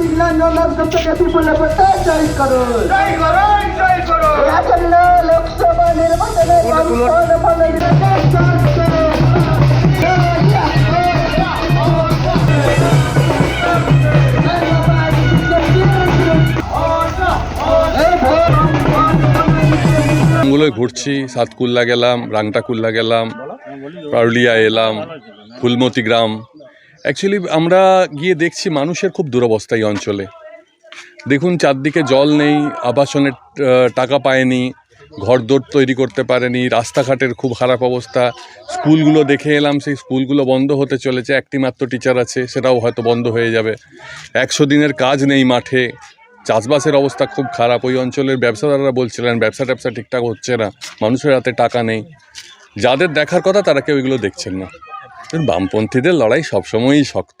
নীলাঞ্জন দত্তকে বিপুল ভোটে জয় করুন জয় করুন জয় করুন আসন্ন লোকসভা নির্বাচনে কনফার্ম ফলে গুলোয় ঘুরছি সাতকুল্লা গেলাম রাংটাকুল্লা গেলাম পারুলিয়া এলাম ফুলমতি গ্রাম। অ্যাকচুয়ালি আমরা গিয়ে দেখছি মানুষের খুব দুরবস্থা এই অঞ্চলে। দেখুন, চারদিকে জল নেই, আবাসনের টাকা পায়নি, ঘরদোর তৈরি করতে পারেনি, রাস্তাঘাটের খুব খারাপ অবস্থা। স্কুলগুলো দেখে এলাম, সেই স্কুলগুলো বন্ধ হতে চলেছে একটি মাত্র টিচার আছে, সেটাও হয়তো বন্ধ হয়ে যাবে। একশো দিনের কাজ নেই মাঠে, চাষবাসের অবস্থা খুব খারাপ। ওই অঞ্চলের ব্যবসাদাররা বলছিলেন, ব্যবসা ট্যাবসা ঠিকঠাক হচ্ছে না, মানুষের হাতে টাকা নেই। যাদের দেখার কথা, তারা কেউ এগুলো দেখছেন না। বামপন্থীদের লড়াই সবসময়ই শক্ত।